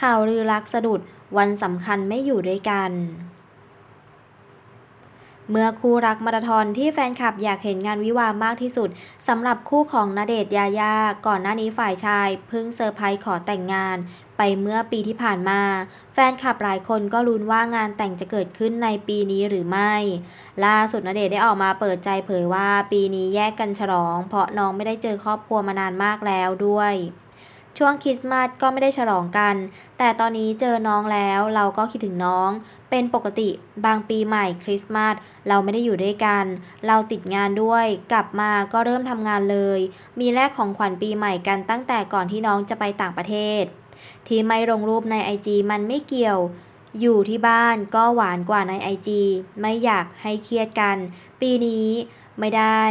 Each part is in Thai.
ข่าวลือรักสะดุดวันสำคัญไม่อยู่ด้วยกัน เมื่อคู่รักมาราธอนที่แฟนคลับอยากเห็นงานวิวามากที่สุดสำหรับคู่ของณเดชน์ยายา ก่อนหน้านี้ฝ่ายชายเพิ่งเซอร์ไพรส์ขอแต่งงานไปเมื่อปีที่ผ่านมา แฟนคลับหลายคนก็ลุ้นว่างานแต่งจะเกิดขึ้นในปีนี้หรือไม่ ล่าสุดณเดชน์ได้ออกมาเปิดใจเผยว่าปีนี้แยกกันฉลอง เพราะน้องไม่ได้เจอครอบครัวมานานมากแล้วด้วย ช่วงคริสต์มาสก็ไม่ได้ฉลองกัน แต่ตอนนี้เจอน้องแล้วเราก็คิดถึงน้อง เป็นปกติบางปีใหม่คริสต์มาสเราไม่ได้อยู่ด้วยกัน เราติดงานด้วย กลับมาก็เริ่มทำงานเลย มีแลกของขวัญปีใหม่กันตั้งแต่ก่อนที่น้องจะไปต่างประเทศ ที่ไม่ลงรูปในไอจีมันไม่เกี่ยว อยู่ที่บ้านก็หวานกว่าในไอจีไม่อยากให้เครียดกัน ปีนี้ไม่ได้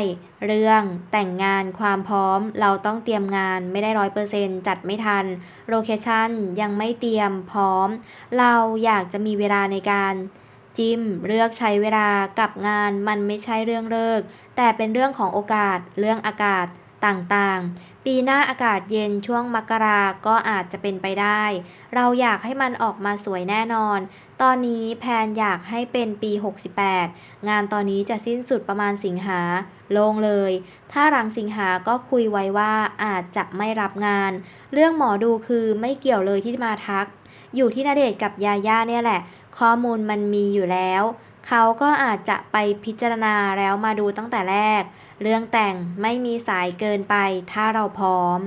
เรื่องแต่งงานความพร้อมเราต้องเตรียมงานไม่ได้ร้อยเปอร์เซ็นจัดไม่ทัน โลเคชั่นยังไม่เตรียมพร้อม เราอยากจะมีเวลาในการจิ้มเลือกใช้เวลากับงานมันไม่ใช่เรื่องเลิก แต่เป็นเรื่องของโอกาส เรื่องอากาศ ต่างๆ ปีหน้าอากาศเย็นช่วงมกราก็อาจจะเป็นไปได้ เราอยากให้มันออกมาสวยแน่นอน ตอนนี้แพนอยากให้เป็นปี 68 งานตอนนี้จะสิ้นสุดประมาณสิงหาลงเลย ถ้าหลังสิงหาก็คุยไว้ว่าอาจจะไม่รับงาน เรื่องหมอดูคือไม่เกี่ยวเลยที่มาทัก อยู่ที่ณเดชกับยาย่าเนี่ยแหละ ข้อมูลมันมีอยู่แล้ว เขาก็อาจจะไปพิจารณาแล้วมาดูตั้งแต่แรก เรื่องแต่งไม่มีสายเกินไปถ้าเราพร้อม